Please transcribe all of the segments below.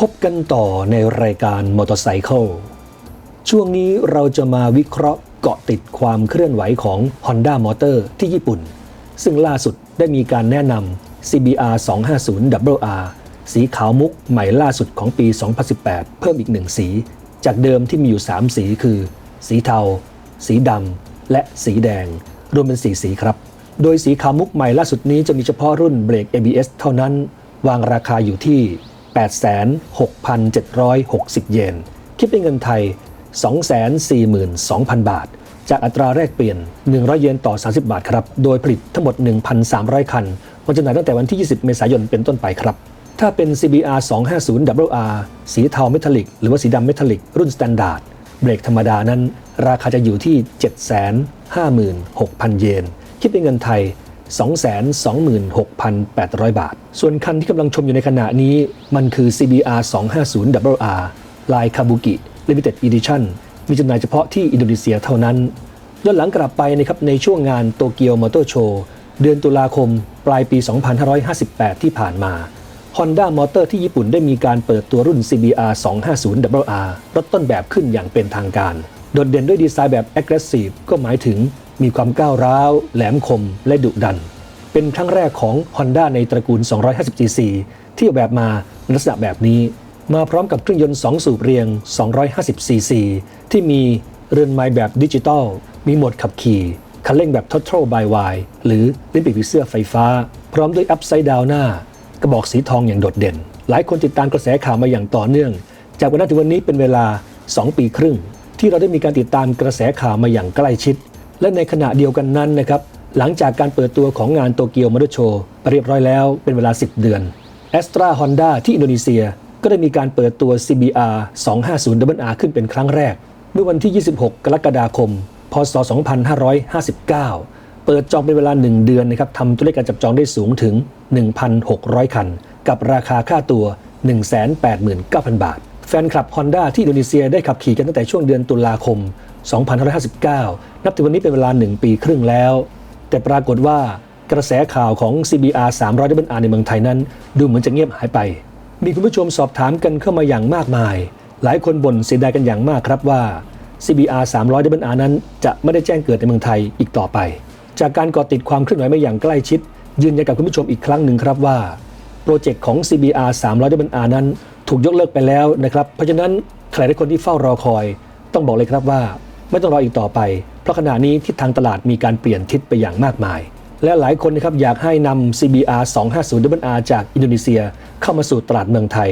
พบกันต่อในรายการมอเตอร์ไซค์ช่วงนี้เราจะมาวิเคราะห์เกาะติดความเคลื่อนไหวของ Honda Motor ที่ญี่ปุ่น ซึ่งล่าสุดได้มีการแนะนำ CBR 250 WR สีขาวมุกใหม่ล่าสุดของปี 2018 เพิ่มอีกหนึ่งสี จากเดิมที่มีอยู่ 3 สีคือ สีเทา สีดำ และสีแดง รวมเป็น 4 สีครับ โดยสีขาวมุกใหม่ล่าสุดนี้จะมีเฉพาะรุ่นเบรก ABS เท่านั้น วางราคาอยู่ที่ 86,760 เยน คิดเป็นเงินไทย 242,000 บาท จากอัตราแรกเปลี่ยน 100 เยนต่อ 30 บาทครับ โดยผลิตทั้งหมด 1,300 คันวันจำหน่ายตั้งแต่วันที่ 20 เมษายนเป็นต้นไปครับ ถ้าเป็น CBR 250 WR สีเทาเมทัลลิก หรือว่าสีดำเมทัลลิก รุ่นสแตนดาร์ดเบรกธรรมดานั้น ราคาจะอยู่ที่ 756,000 เยน คิดเป็นเงินไทย 226,800 บาท ส่วนคันที่กำลังชมอยู่ในขณะนี้มันคือ CBR 250 WR ลายคาบุกิ Limited Edition มีจำหน่ายเฉพาะที่อินโดนีเซียเท่านั้นย้อนหลังกลับไปนะครับในช่วงงานโตเกียวมอเตอร์โชว์เดือนตุลาคมปลายปี 2558 ที่ผ่านมา Honda Motor ที่ญี่ปุ่นได้มีการเปิดตัวรุ่น CBR 250 WR รถต้นแบบขึ้นอย่างเป็นทางการ โดดเด่นด้วยดีไซน์แบบ aggressive ก็หมายถึง มีความก้าวร้าว แหลมคม และดุดัน เป็นครั้งแรกของ Honda ในตระกูล 250cc ที่ออกแบบมาในลักษณะแบบนี้ มาพร้อมกับเครื่องยนต์ 2 สูบเรียง 250cc ที่มีเรือนไม้แบบดิจิตอล มีโหมดขับขี่ คันเร่งแบบ Throttle by Wire หรือลิ้นปีกผีเสื้อไฟฟ้า พร้อมด้วย Upside Down หน้า กระบอกสีทองอย่างโดดเด่น หลายคนติดตามกระแสข่าวมาอย่างต่อเนื่อง จากวันนั้นถึงวันนี้เป็นเวลา 2 ปีครึ่ง ที่เราได้มีการติดตามกระแสข่าวมาอย่างใกล้ชิด และในขณะเดียวกันนั้นนะครับหลังจากการเปิดตัวของงานโตเกียวมอเตอร์โชว์เรียบร้อยแล้วเป็นเวลา 10 เดือน a s t r a Honda ที่อินโดนีเซียก็ได้มีการเปิดตัว CBR 250 WR ขึ้นเป็นครั้งแรก เมื่อวันที่ 26 กรกฎาคม พศ 2559 เปิดจองเป็นเวลา 1 เดือนนะครับทำตัวเลขการจับจองได้สูงถึง 1,600 คัน กับราคาค่าตัว 189,000 บาท ฟนคลับ Honda ที่อินโดนีเซียได้ขับขี่กันตั้งแต่ช่วงเดือนตุลาคม 2559 นับถึงวันนี้เป็นเวลา 1 ปีครึ่งแล้ว แต่ปรากฏว่ากระแสข่าวของ CBR 300 WR ในเมืองไทยนั้น ดูเหมือนจะเงียบหายไป มีคุณผู้ชมสอบถามกันเข้ามาอย่างมากมาย หลายคนบ่นเสียดายกันอย่างมากครับว่า CBR 300 WR นั้นจะไม่ได้แจ้งเกิดในเมืองไทยอีกต่อไป จากการเกาะติดความเคลื่อนไหวมาอย่างใกล้ชิด ยืนยันกับคุณผู้ชมอีกครั้งหนึ่งครับว่า โปรเจกต์ของ CBR 300 WR นั้น ถูกยกเลิกไปแล้วนะครับเพราะฉะนั้นใครทุกคนที่เฝ้ารอคอย ต้องบอกเลยครับว่า ไม่ต้องรออีกต่อไป เพราะขณะนี้ทิศทางตลาดมีการเปลี่ยนทิศไปอย่างมากมาย และหลายคนนะครับอยากให้นำ CBR 250 WR จากอินโดนีเซีย เข้ามาสู่ตลาดเมืองไทย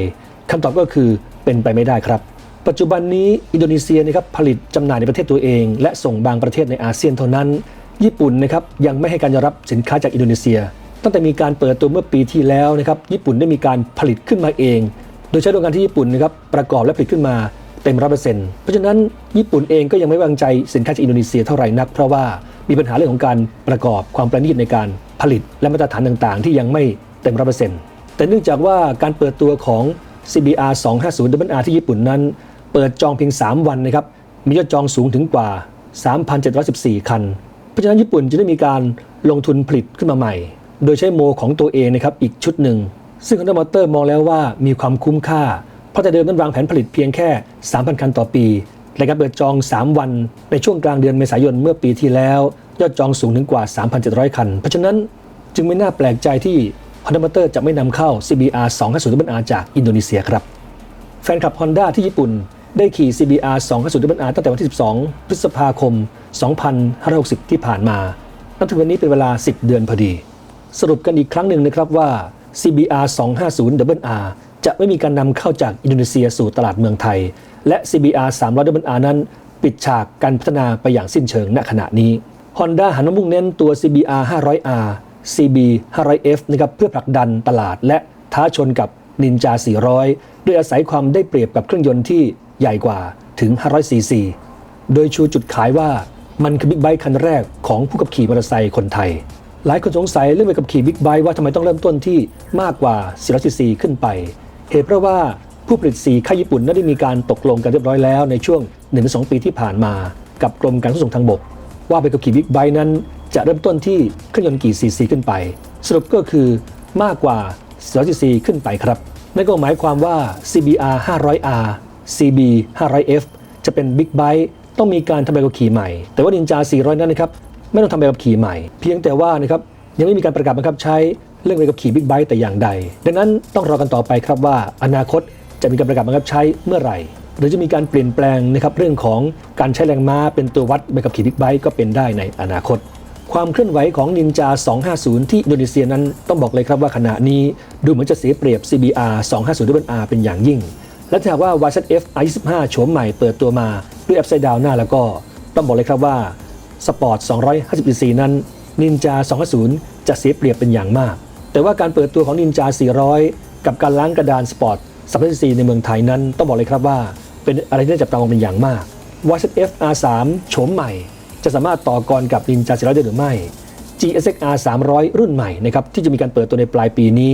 คำตอบก็คือเป็นไปไม่ได้ครับ ปัจจุบันนี้อินโดนีเซียนะครับผลิตจำหน่ายในประเทศตัวเอง และส่งบางประเทศในอาเซียนเท่านั้น ญี่ปุ่นนะครับยังไม่ให้การยอมรับสินค้าจากอินโดนีเซียตั้งแต่มีการเปิดตัวเมื่อปีที่แล้วนะครับญี่ปุ่นได้มีการผลิตขึ้นมาเอง ดยใช้โรงงานที่ญี่ปุ่นนะครับประกอบและผลิตขึ้นมาเต็มร้อยเปอร์เซ็นต์เพราะฉะนั้นญี่ปุ่นเองก็ยังไม่วางใจสินค้าจากอินโดนีเซียเท่าไหร่นัก เพราะว่ามีปัญหาเรื่องของการประกอบความประณีตในการผลิตและมาตรฐานต่างๆ ที่ยังไม่เต็มร้อยเปอร์เซ็นต์แต่เนื่องจากว่าการเปิดตัวของ CBR 250 WR ที่ญี่ปุ่นนั้น เปิดจองเพียง 3 วันนะครับมียอดจองสูงถึงกว่า 3,714 คัน เพราะฉะนั้นญี่ปุ่นจะได้มีการลงทุนผลิตขึ้นมาใหม่ โดยใช้โมของตัวเองนะครับอีกชุดหนึ่ง ซึ่ง Honda Motor มองแล้วว่ามีความคุ้มค่า เพราะแต่เดิมนั้นวางแผนผลิตเพียงแค่ 3,000 คันต่อปีและการเปิดจอง 3 วันในช่วงกลางเดือนเมษายนเมื่อปีที่แล้ว ยอดจองสูงถึงกว่า 3,700 คัน เพราะฉะนั้นจึงไม่น่าแปลกใจที่ Honda Motor จะไม่นำเข้า CBR 250 r จากอินโดนีเซียครับ แฟนคลับ Honda ที่ญี่ปุ่นได้ขี่ CBR 250 r ตั้งแต่วันที่ 12 พฤษภาคม 2560 ที่ผ่านมา นับถึงวันนี้เป็นเวลา 10 เดือนพอดี สรุปกันอีกครั้งหนึ่งนะครับว่า CBR 250 WR จะไม่มีการนำเข้าจากอินโดนีเซียสู่ตลาดเมืองไทย และ CBR 300 WR นั้น ปิดฉากการพัฒนาไปอย่างสิ้นเชิงณขณะนี้ Honda หันมามุ่งเน้นตัว CBR 500R CB 500F นะครับเพื่อผลักดันตลาดและท้าชนกับ Ninja 400 โดยอาศัยความได้เปรียบกับเครื่องยนต์ที่ใหญ่กว่าถึง 500ซีซีโดยชูจุดขายว่ามันคือบิ๊กไบค์คันแรกของผู้ขับขี่มอเตอร์ไซค์คนไทย หลายคนสงสัยเรื่องการขับขี่บิ๊กไบค์ว่าทำไมต้องเริ่มต้นที่มากกว่า 400ซีซีขึ้นไป เหตุเพราะว่าผู้ผลิตสีค่ายญี่ปุ่นนั้นได้มีการตกลงกันเรียบร้อยแล้วในช่วง 1-2 ปีที่ผ่านมากับกรมการขนส่งทางบก ว่าไปขับขี่บิ๊กไบค์นั้น จะเริ่มต้นที่เครื่องยนต์กี่ซีซีขึ้นไป สรุปก็คือมากกว่า 400ซีซีขึ้นไปครับนั่นก็หมายความว่า CBR 500R CB 500F จะเป็น Big Bike ต้องมีการทำใบขับขี่ใหม่ แต่ว่า Ninja 400 นั้นนะครับ ไม่ต้องทำใบขับขี่ใหม่ เพียงแต่ว่านะครับยังไม่มีการประกาศบังคับใช้เรื่องใบขับขี่ Big Bike แต่อย่างใด ดังนั้นต้องรอกันต่อไปครับว่า อนาคตจะมีการประกาศบังคับใช้เมื่อไหร่ หรือจะมีการเปลี่ยนแปลงนะครับเรื่องของการใช้แรงม้าเป็นตัววัดใบขับขี่ Big Bike ก็เป็นได้ในอนาคต ความเคลื่อนไหวของ Ninja 250 ที่อินโดนีเซียนั้นต้องบอกเลยครับว่าขณะนี้ดูเหมือนจะเสียเปรียบ CBR 250 R เป็นอย่างยิ่ง และถ้าหากว่า YZF R25 โฉมใหม่เปิดตัวมาด้วย Upside Down หน้าแล้วก็ต้องบอกเลยครับว่า สปอร์ต 250 cc นั้น Ninja 250 จะเสียเปรียบเป็นอย่างมาก แต่ว่าการเปิดตัวของ Ninja 400 กับการล้างกระดานสปอร์ต 350 cc ในเมืองไทยนั้น ต้องบอกเลยครับว่า เป็นอะไรที่น่าจับตามองเป็นอย่างมาก YZF R3 โฉมใหม่ จะสามารถต่อกรกับ Ninja 400 ได้หรือไม่ GSX R 300 รุ่นใหม่นะครับที่จะมีการเปิดตัวในปลายปีนี้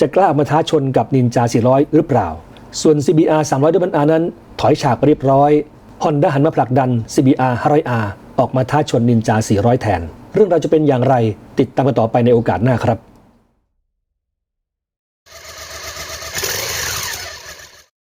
จะกล้ามาท้าชนกับ Ninja 400 หรือเปล่า ส่วน CBR 300 WR นั้น ถอยฉากไปเรียบร้อย Honda หันมาผลักดัน CBR 500R ออกมาท้าชนนินจา 400 แทน เรื่องเราจะเป็นอย่างไรติดตามกันต่อไปในโอกาสหน้าครับ